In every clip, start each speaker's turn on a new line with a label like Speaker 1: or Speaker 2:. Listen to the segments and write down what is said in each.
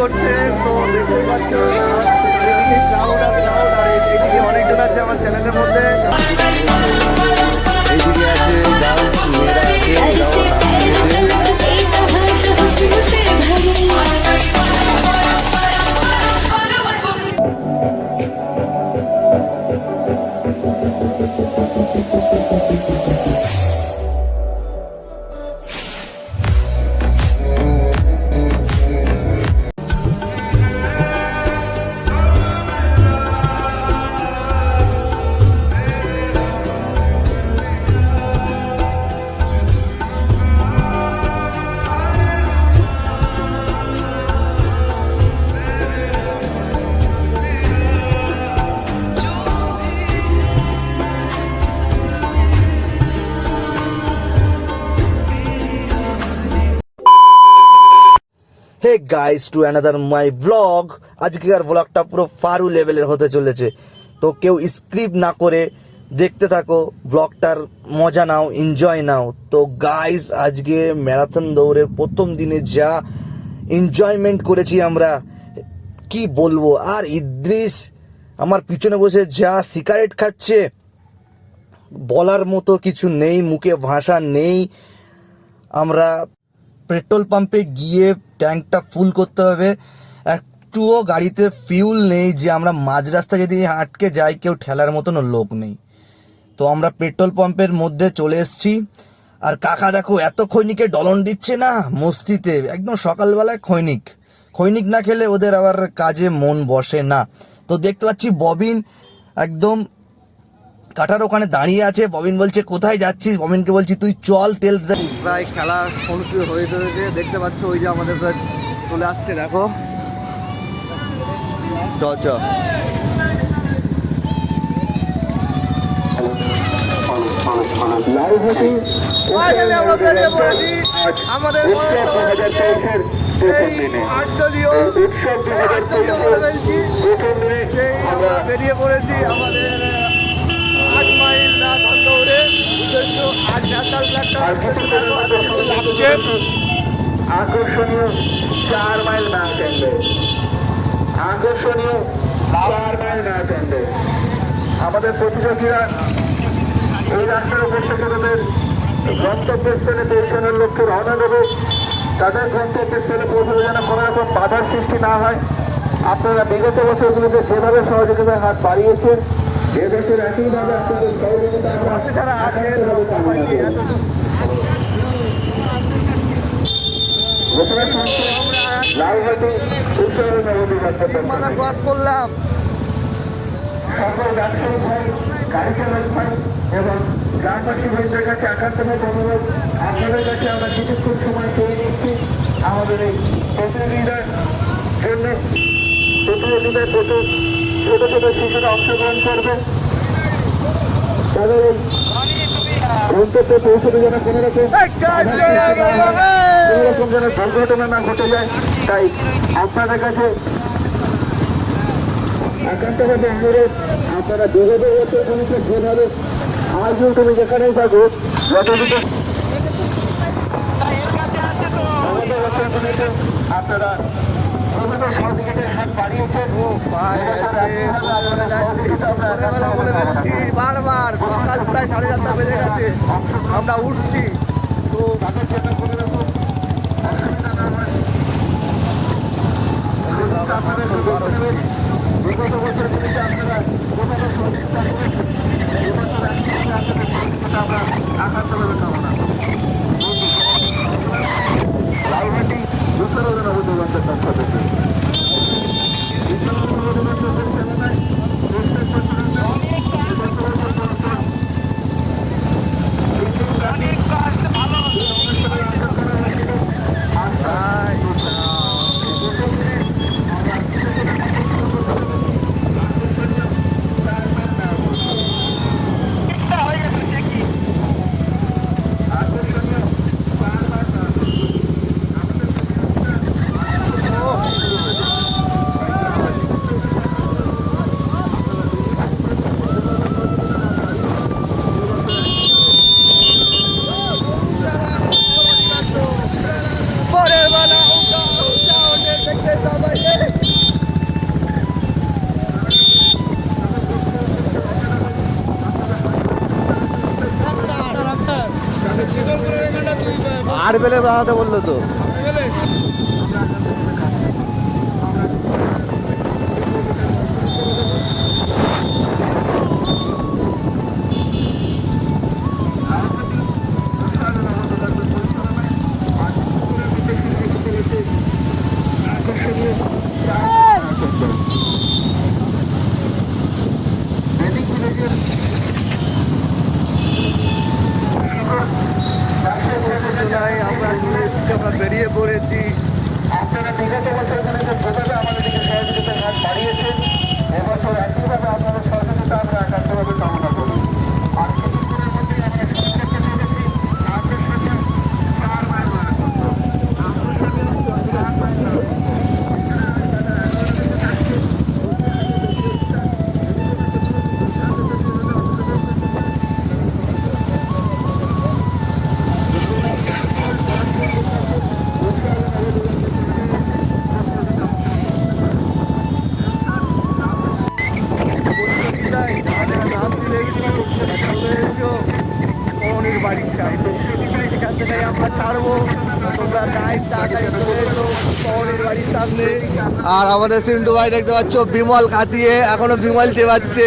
Speaker 1: করছে। Hey guys to another my blog আজকের ব্লগটা পুরো ফারু লেভেলের হতে চলেছে। তো কেউ স্ক্রিপ্ট না করে দেখতে থাকো ব্লগটার মজা নাও এনজয় নাও। তো গাইস আজকে ম্যারাথন দৌড়ের প্রথম দিনে যা এনজয়মেন্ট করেছি আমরা, কি বলব? আর ইদ্রিস আমার পিছনে বসে যা সিগারেট খাচ্ছে, বলার মতো কিছু নেই, মুখে ভাষা নেই। আমরা পেট্রোল পাম্পে গিয়ে ট্যাঙ্কটা ফুল করতে হবে। একটুও গাড়িতে ফিউল নেই যে আমরা মাঝ রাস্তা যদি আটকে যাই, কেউ ঠেলার মতন লোক নেই। তো আমরা পেট্রোল পাম্পের মধ্যে চলে এসেছি। আর কাকা দেখো, এত খৈনিকে ডলন দিচ্ছে না মস্তিতে। একদম সকালবেলায় খৈনিক। খৈনিক না খেলে ওদের আবার কাজে মন বসে না। তো দেখতে পাচ্ছি ববিন একদম কাটার ওখানে দাঁড়িয়ে আছে। ববিন বলছে কোথায় যাচ্ছিস? ববিনকে বলছি তুই চল তেল প্রায় খেলা অনুষ্ঠিত হয়ে চলেছে। দেখতে পাচ্ছ ওই যে আমাদের প্রায় চলে আসছে দেখো। চ চ Finally আমরা বেরিয়ে পড়েছি। আমাদের বেরিয়ে পড়েছি আমাদের আট মাইল রাত দৌড়ে উদ্দেশ্য আজ ন্যাশনাল
Speaker 2: আকর্ষণীয় চার মাইল ম্যারাথন রেস আকর্ষণীয় চার মাইল ম্যারাথন রেস আমাদের প্রতিযোগীরা এই রাস্তার উপর থেকে তাদের গন্তব্যস্থলে পৌঁছানোর লক্ষ্যে রওনা দেবে। তাদের গন্তব্যস্থলে পৌঁছাতে যেন কোনো রকম বাধার সৃষ্টি না হয়। আপনারা বিগত বছরগুলোতে যেভাবে সহযোগিতার হাত বাড়িয়েছেন এবছর একইভাবে আপনাদের সহযোগিতা আমরা ঘোষণা লালহাটি
Speaker 1: ক্রস করলাম
Speaker 2: সকল ব্যবসায়ী গাড়ি চালক ভাই এবং গ্রামবাসী ভাইদের কাছে একান্তভাবে অনুরোধ আপনাদের কাছে আমরা কিছুক্ষণ সময় পেয়ে নিচ্ছি আমাদের এই প্রতিযোগিতার জন্য প্রতিযোগিতায় প্রচুর ছোট ছোট শিশুরা অংশগ্রহণ করবে। তাদের গন্তব্যে পৌঁছতে যেন কোনো রকম কোনো রকম যেন না ঘটে যায়, তাই আপনাদের কাছে একান্তভাবে অনুরোধ, আপনারা যেভাবে বছরগুলিতে যেভাবে আজও তুমি যেখানেই থাকো যতটুকু আপনারা
Speaker 1: বারবার সকাল সাড়ে চারটা বেজে গেছে আমরা উঠছি তো
Speaker 2: তাদের জন্য কোনো রকম অসুবিধা না হয় আপনাদের সুযোগ দেবেন বিগত বছরগুলিতে
Speaker 1: মার্বেলে বানাতে বলল তো।
Speaker 2: আর
Speaker 1: আমাদের সিন্টু ভাই দেখতে পাচ্ছ, বিমল কাতিয়ে এখনও বিমল চেবাচ্ছে।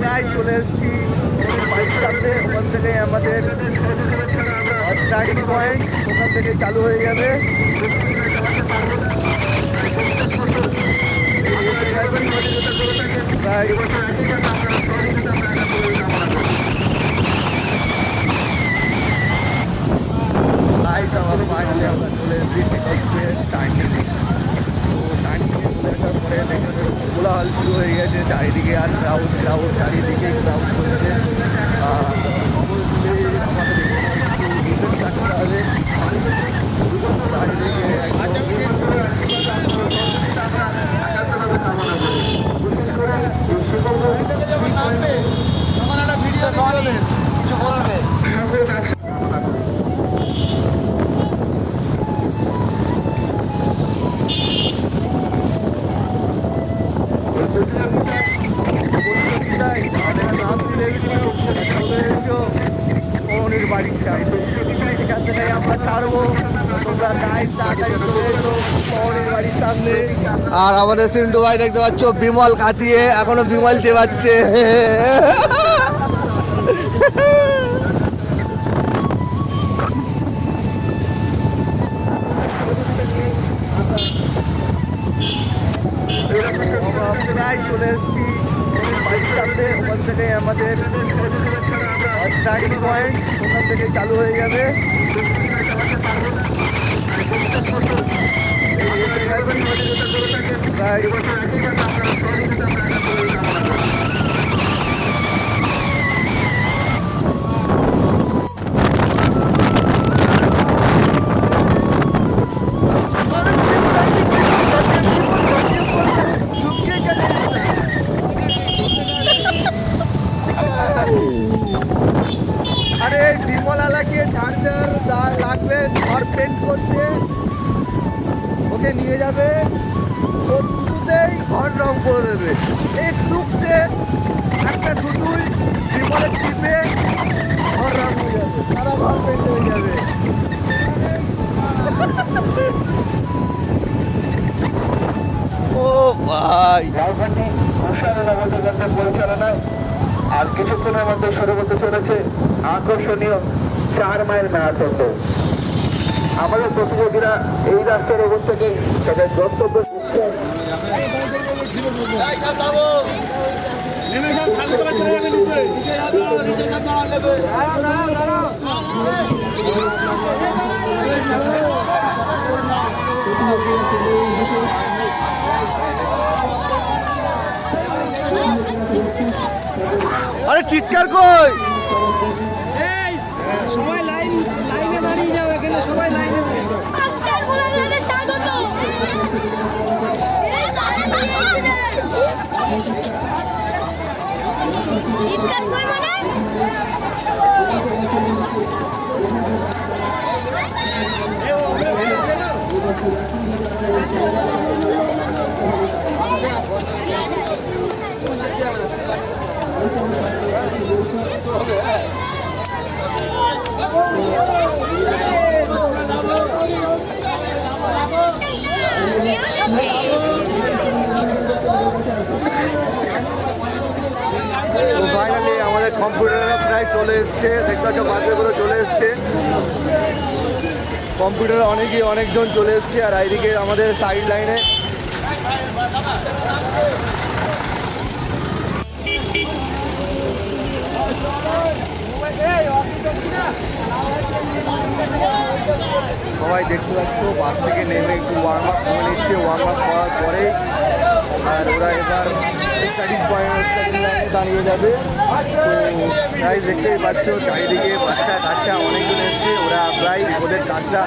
Speaker 1: প্রায় চলে এসেছি। ওখান থেকে আমাদের স্টার্টিং পয়েন্ট ওখান থেকে চালু হয়ে যাবে। প্রায় লাইট আমার বাইরে আমরা চলে এসেছি হচ্ছে টাইমিং তো টাইমিং চলে আসার পরে দেখে কোলাহল শুরু হয়ে গেছে চারিদিকে আর ক্রাউড ক্রাউড চারিদিকে ক্রাউড করছে আর অবশ্যই আমাদের এখানে একটু distance রাখতে হবে চারিদিকে একদম কৌনির বাড়ির সামনে এখান থেকে আমরা ছাড়বো তোমরা গাইড তাড়াতাড়ি চলে এসো কৌনির বাড়ির সামনে আর আমাদের সিন্টু ভাই দেখতে পাচ্ছ বিমল কাতিয়ে এখনও বিমল চেবাচ্ছে।
Speaker 2: ম্যারাথন। আমাদের প্রতিযোগীরা এই রাস্তার ওপর থেকে তাদের গন্তব্য
Speaker 1: আরে চিৎকার কই?
Speaker 3: সবাই লাইন লাইনে দাঁড়িয়ে যাও এখানে সবাই লাইনে দাঁড়িয়ে যাও।
Speaker 4: ফাইনালি
Speaker 2: আমাদের
Speaker 1: কম্পিউটাররা প্রায় চলে এসছে দেখতে পাচ্ছ, বাচ্চাগুলো চলে এসছে কম্পিউটারে অনেকেই অনেকজন চলে এসছে, আর এইদিকে আমাদের সাইড লাইনে Thank you. সবাই দেখতে পাচ্ছ, বাস থেকে নেমে একটু ওয়ার্ম আপ করে নিচ্ছে ওয়ার্ম আপ করার পরে, আর ওরা এবার দাঁড়িয়ে যাবে। তো প্রায় দেখতেই পাচ্ছ, চারিদিকে বাচ্চা কাচ্চা অনেকজন এসছে, ওরা প্রায় ওদের কাজটা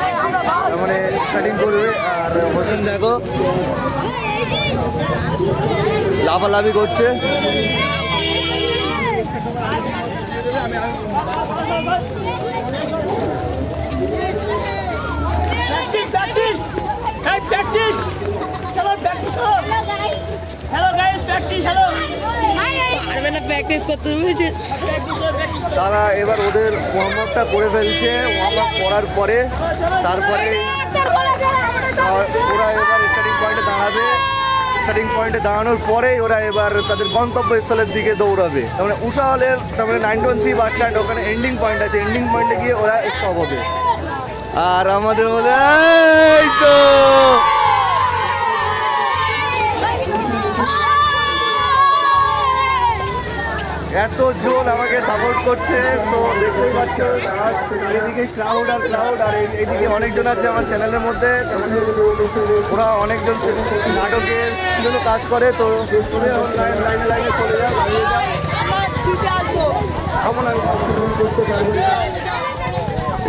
Speaker 1: মানে স্টার্টিং করবে। আর হোসেন দেখো, লাফালাফি করছে।
Speaker 3: প্র্যাকটিস
Speaker 4: করতে
Speaker 1: তারা এবার ওদের ওয়ার্ম আপটা করে ফেলছে। ওয়ার্ম আপ করার পরে তারপরে ওরা এবার স্টার্টিং পয়েন্টে দাঁড়াবে। স্টার্টিং পয়েন্টে দাঁড়ানোর পরেই ওরা এবার তাদের গন্তব্যস্থলের দিকে দৌড়াবে। তারপরে উষা হলের তারপরে নাইন টোয়েন্টি বাস স্ট্যান্ড ওখানে এন্ডিং পয়েন্ট আছে। এন্ডিং পয়েন্টে গিয়ে ওরা স্টপ হবে। আর আমাদের মধ্যে তো! এত জোর আমাকে সাপোর্ট করছে, তো দেখতেই পাচ্ছ এদিকে ক্রাউড আর ক্রাউড আর এইদিকে অনেকজন আছে আমার চ্যানেলের মধ্যে, ওরা অনেকজন নাটকের জন্য কাজ করে, তো লাইন লাইনে লাইনে চলে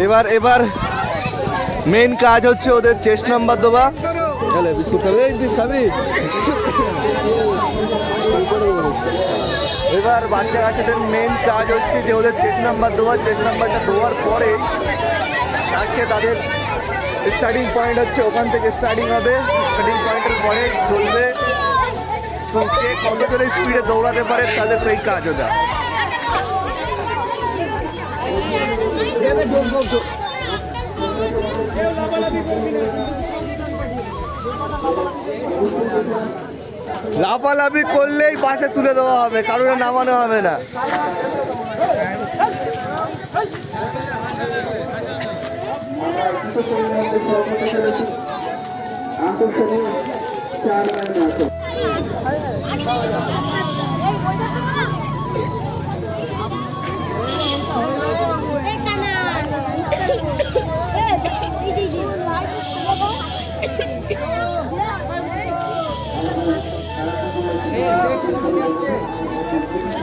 Speaker 1: এবার এবার মেন কাজ হচ্ছে ওদের চেস্ট নাম্বার দেওয়া। বিস্কুট খাবি খাবি। এবার বাচ্চা কাচ্চাদের মেন কাজ হচ্ছে যে ওদের চেক নাম্বার দেওয়া চেক নাম্বারটা দেওয়ার পরে থাকছে তাদের স্টার্টিং পয়েন্ট হচ্ছে, ওখান থেকে স্টার্টিং হবে। স্টার্টিং পয়েন্টের পরে চলবে। কে কত জোরে স্পিডে দৌড়াতে পারে তাদের সেই কাজ ওটা। লাফালাফি করলেই বাসে তুলে দেওয়া হবে কারোর নামানো হবে না।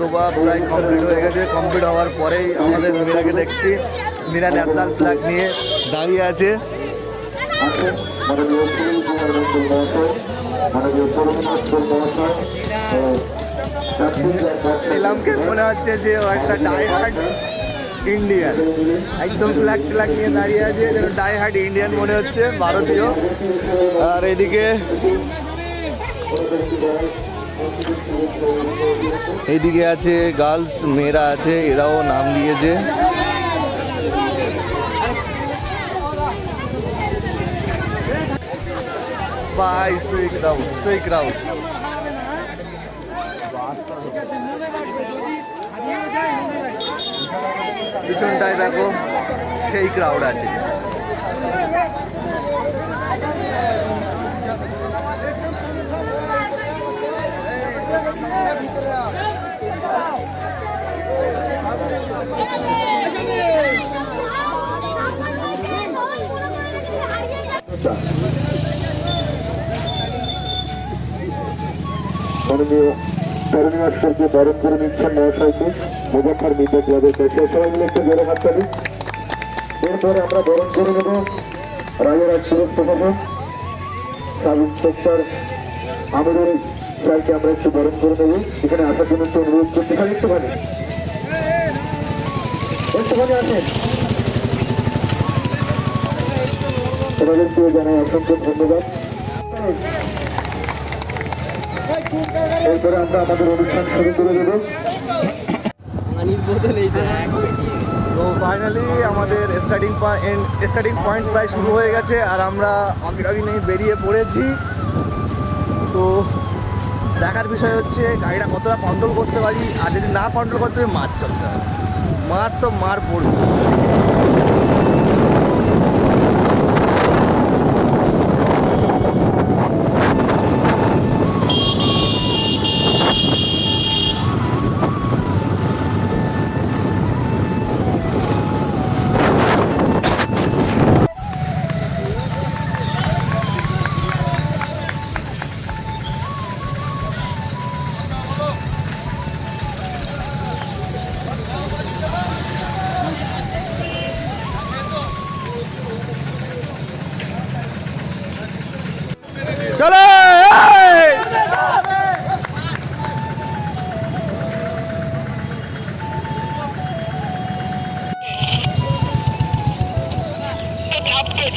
Speaker 1: দুবার, প্রায় কমপ্লিট হয়ে গেছে। কমপ্লিট হওয়ার পরেই আমাদের মীরাকে দেখছি। মীরা ন্যাশনাল ফ্ল্যাগ নিয়ে দাঁড়িয়ে আছে। মনে হচ্ছে যে একটা ডাই হার্ড ইন্ডিয়ান একদম ফ্ল্যাগ ট্ল্যাগ নিয়ে দাঁড়িয়ে আছে। যেন ডাই হার্ড ইন্ডিয়ান মনে হচ্ছে, ভারতীয়। আর এদিকে এইদিকে আছে গার্লস মেয়েরা আছে এরাও নাম দিয়েছে। পিছনটায় দেখো সেই ক্রাউড আছে।
Speaker 2: মাননীয় পরমেশ্বরকে বরণ করে নিচ্ছেন মহাশয়কে। মুজাফর মিডিয়া ক্লাবের কাছে সবাই মিলে একটু জোরে হাত তালি। এরপরে আমরা বরণ করে নেব। রাজারাজ সুরজ প্রশাসক সাব ইন্সপেক্টর আমিরুল স্যারকে আমরা একটু বরণ করে নেব। এখানে আসার জন্য একটু অনুরোধ করতে পারি। একটুখানি। একটুখানি আসেন। তোমাদেরকে জানাই অসংখ্য ধন্যবাদ। এরপরে আমরা আমাদের অনুষ্ঠান শুরু করে দেবো।
Speaker 1: তো ফাইনালি আমাদের স্টার্টিং পয়েন্ট স্টার্টিং পয়েন্ট প্রায় শুরু হয়ে গেছে আর আমরা আগে বেরিয়ে পড়েছি। তো দেখার বিষয় হচ্ছে গাড়িটা কতটা কন্ট্রোল করতে পারি আর যদি না কন্ট্রোল করতে পারি মার চলতে হবে। মার তো মার পড়বে।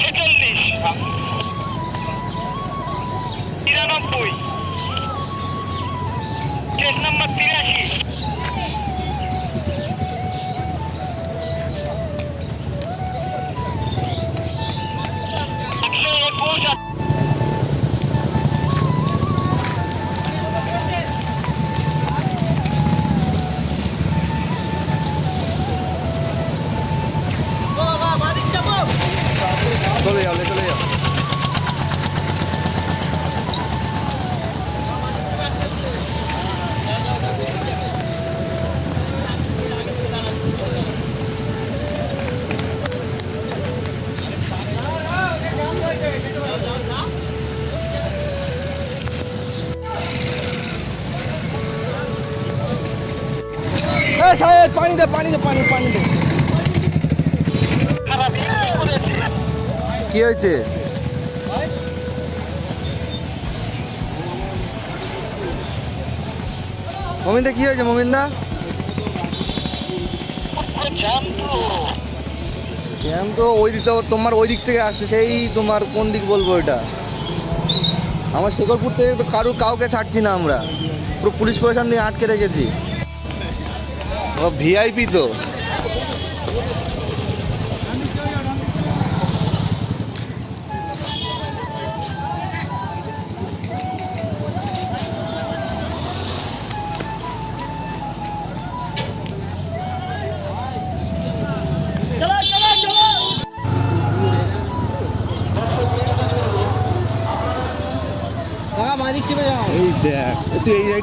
Speaker 5: ছেচল্লিশ তিরানব্বই। কেস নাম্বার তিরাশি।
Speaker 1: পানি দে পানি দে, পানি পানি দে। কি হয়েছে? মমিনদা, কি হয়েছে মমিনদা?
Speaker 5: জ্যাম তো
Speaker 1: ওই দিক তোমার ওই দিক থেকে আসছে, সেই তোমার কোন দিক বলব এটা? আমার শেখরপুর থেকে তো কারু কাউকে ছাড়ছি না আমরা। পুরো পুলিশ প্রশাসন দিয়ে আটকে রেখেছি। ভিআইপি তো।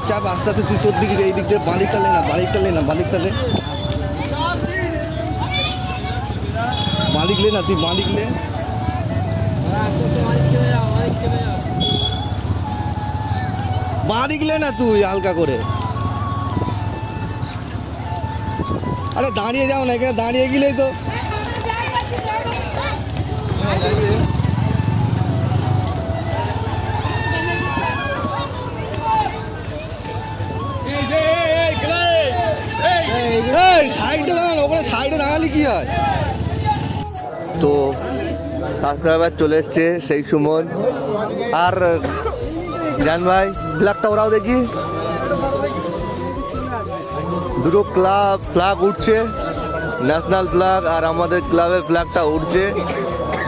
Speaker 3: চাপ
Speaker 1: আস্তে আস্তে তুই তোর দিকে এই দিক দিয়ে বাঁদিকটা লে না বাঁদিকটা লে না বাঁদিকটা লে বাঁদিক লে না, তুই বাঁদিক লে। বাঁদিক লে না তুই হালকা করে। আরে দাঁড়িয়ে যাও না, এখানে দাঁড়িয়ে গেলেই তো। কি হয়? তো সাবস্ক্রাইবার চলে এসছে সেই সুমন। আর জান ভাই ফ্ল্যাগটা ওরাও দেখি। দুটো ক্লাব ফ্ল্যাগ উঠছে ন্যাশনাল ফ্ল্যাগ আর আমাদের ক্লাবের ফ্ল্যাগটা উঠছে।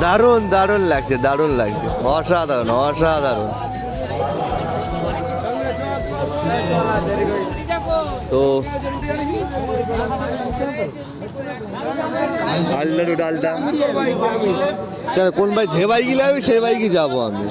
Speaker 1: দারুণ দারুণ লাগছে দারুণ লাগছে। অসাধারণ অসাধারণ। তো আলদা ডালটা কেন কোন ভাই যে বাইকে যাবে সে বাইকে যাব আমি